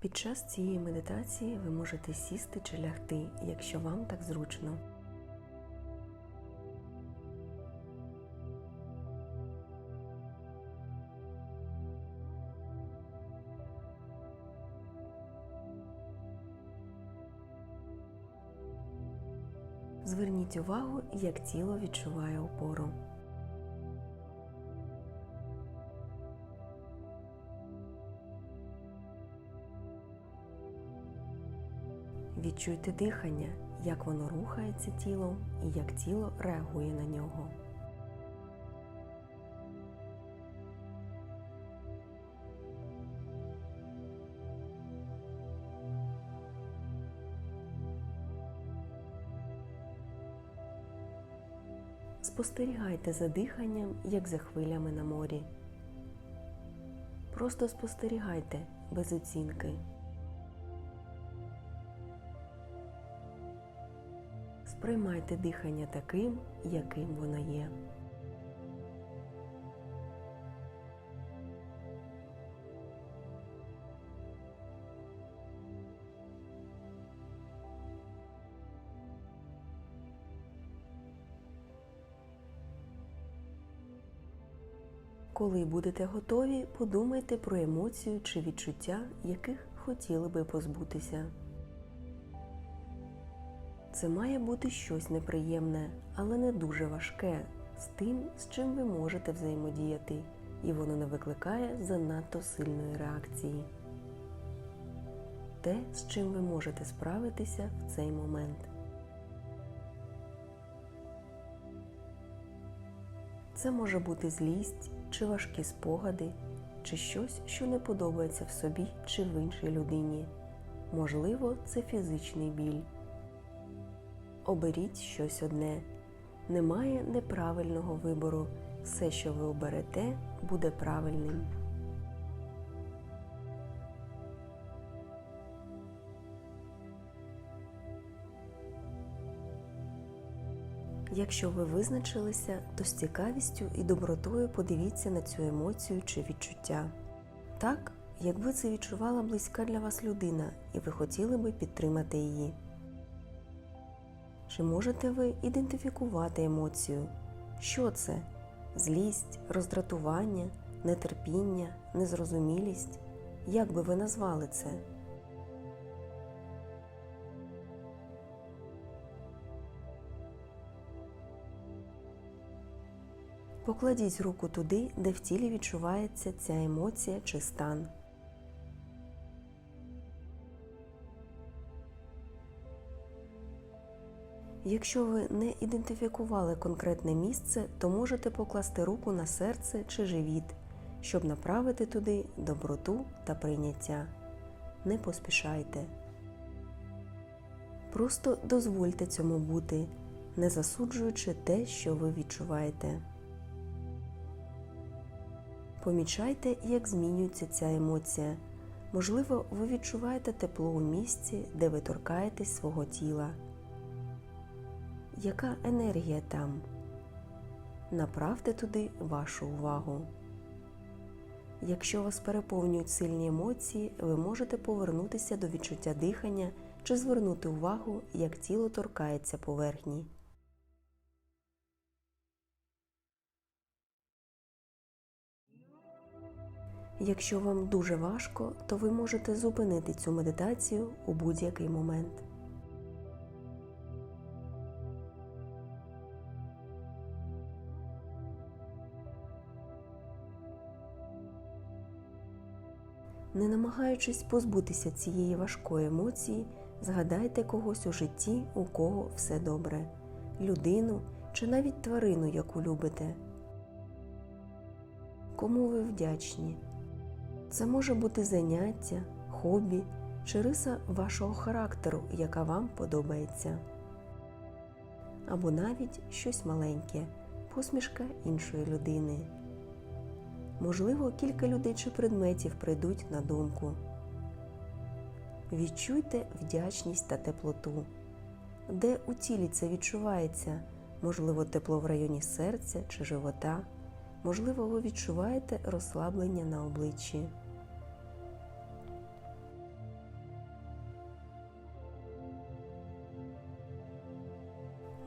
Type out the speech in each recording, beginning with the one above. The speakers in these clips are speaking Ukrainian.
Під час цієї медитації ви можете сісти чи лягти, якщо вам так зручно. Зверніть увагу, як тіло відчуває опору. Відчуйте дихання, як воно рухається тілом і як тіло реагує на нього. Спостерігайте за диханням, як за хвилями на морі. Просто спостерігайте без оцінки. Сприймайте дихання таким, яким воно є. Коли будете готові, подумайте про емоцію чи відчуття, яких хотіли би позбутися. Це має бути щось неприємне, але не дуже важке, з тим, з чим ви можете взаємодіяти, і воно не викликає занадто сильної реакції. Те, з чим ви можете справитися в цей момент. Це може бути злість чи важкі спогади, чи щось, що не подобається в собі чи в іншій людині. Можливо, це фізичний біль. Оберіть щось одне. Немає неправильного вибору. Все, що ви оберете, буде правильним. Якщо ви визначилися, то з цікавістю і добротою подивіться на цю емоцію чи відчуття. Так, якби це відчувала близька для вас людина, і ви хотіли би підтримати її. Чи можете ви ідентифікувати емоцію? Що це? Злість, роздратування, нетерпіння, незрозумілість? Як би ви назвали це? Покладіть руку туди, де в тілі відчувається ця емоція чи стан. Якщо ви не ідентифікували конкретне місце, то можете покласти руку на серце чи живіт, щоб направити туди доброту та прийняття. Не поспішайте. Просто дозвольте цьому бути, не засуджуючи те, що ви відчуваєте. Помічайте, як змінюється ця емоція. Можливо, ви відчуваєте тепло у місці, де ви торкаєтесь свого тіла. Яка енергія там? Направте туди вашу увагу. Якщо вас переповнюють сильні емоції, ви можете повернутися до відчуття дихання чи звернути увагу, як тіло торкається поверхні. Якщо вам дуже важко, то ви можете зупинити цю медитацію у будь-який момент. Не намагаючись позбутися цієї важкої емоції, згадайте когось у житті, у кого все добре, людину чи навіть тварину, яку любите. Кому ви вдячні? Це може бути заняття, хобі чи риса вашого характеру, яка вам подобається. Або навіть щось маленьке, посмішка іншої людини можливо, кілька людей чи предметів прийдуть на думку. Відчуйте вдячність та теплоту, де у тілі це відчувається, можливо, тепло в районі серця чи живота, можливо, ви відчуваєте розслаблення на обличчі.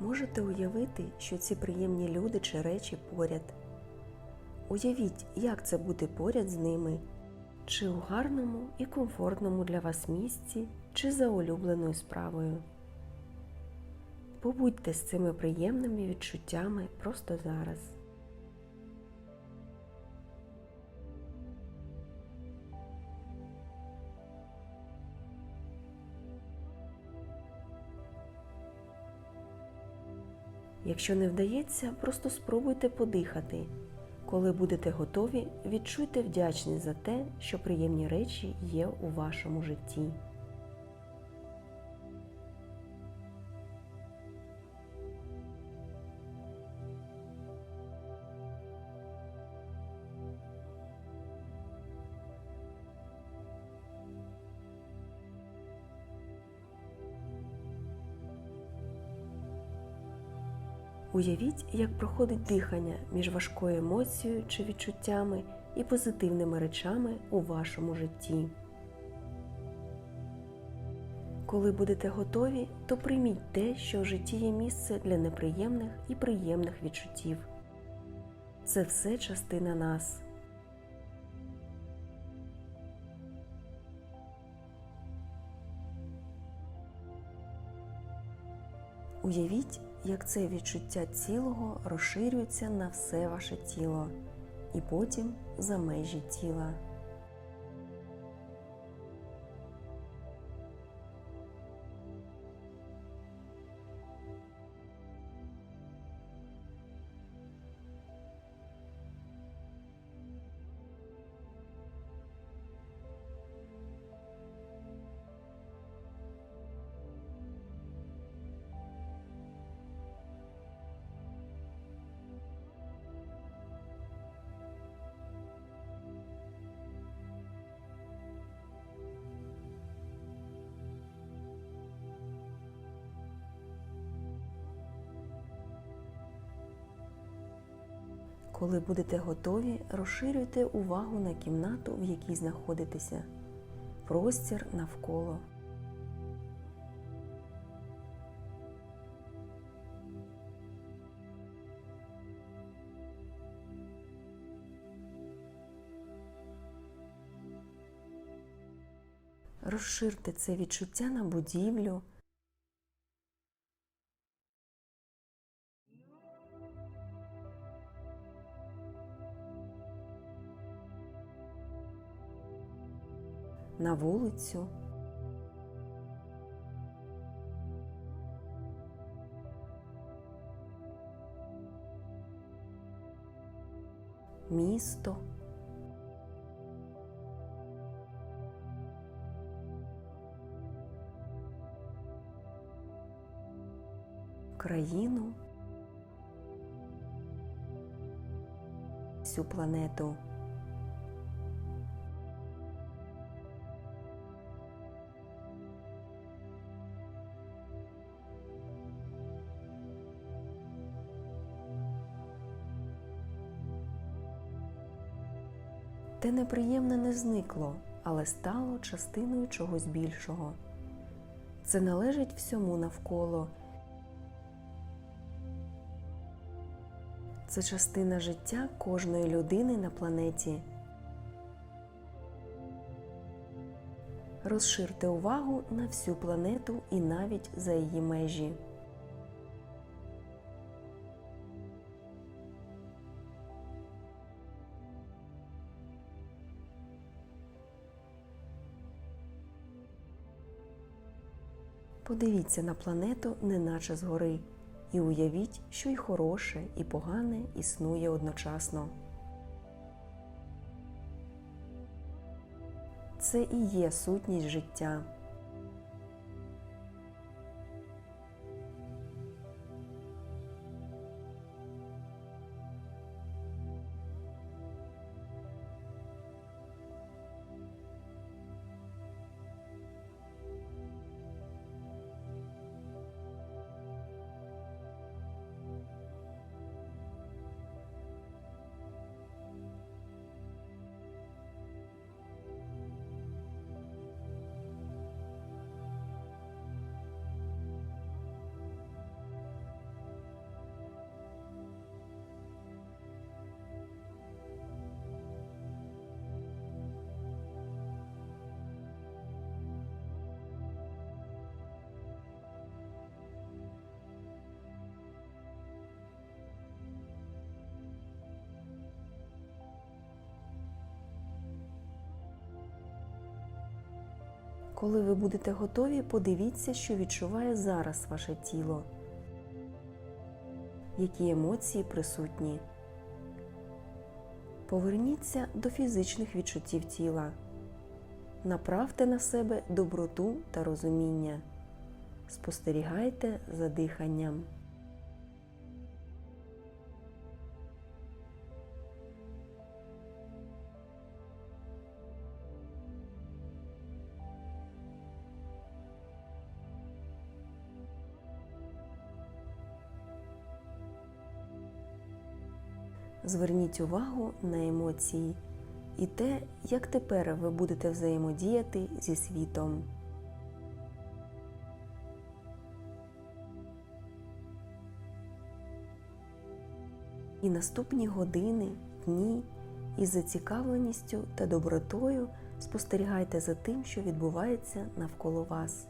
Можете уявити, що ці приємні люди чи речі поряд. Уявіть, як це бути поряд з ними, чи у гарному і комфортному для вас місці, чи за улюбленою справою. Побудьте з цими приємними відчуттями просто зараз. Якщо не вдається, просто спробуйте подихати. Коли будете готові, відчуйте вдячність за те, що приємні речі є у вашому житті. Уявіть, як проходить дихання між важкою емоцією чи відчуттями і позитивними речами у вашому житті. Коли будете готові, то прийміть те, що в житті є місце для неприємних і приємних відчуттів. Це все частина нас. Уявіть, як це відчуття цілого розширюється на все ваше тіло і потім за межі тіла. Коли будете готові, розширюйте увагу на кімнату, в якій знаходитеся, простір навколо. Розширте це відчуття на будівлю, на вулицю. Місто. Країну, всю планету. Те неприємне не зникло, але стало частиною чогось більшого. Це належить всьому навколо. Це частина життя кожної людини на планеті. Розширте увагу на всю планету і навіть за її межі. Подивіться на планету, неначе згори, і уявіть, що й хороше, і погане існує одночасно. Це і є сутність життя. Коли ви будете готові, подивіться, що відчуває зараз ваше тіло, які емоції присутні. Поверніться до фізичних відчуттів тіла. Направте на себе доброту та розуміння. Спостерігайте за диханням. Зверніть увагу на емоції і те, як тепер ви будете взаємодіяти зі світом. І наступні години, дні із зацікавленістю та добротою спостерігайте за тим, що відбувається навколо вас.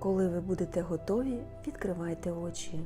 Коли ви будете готові, відкривайте очі.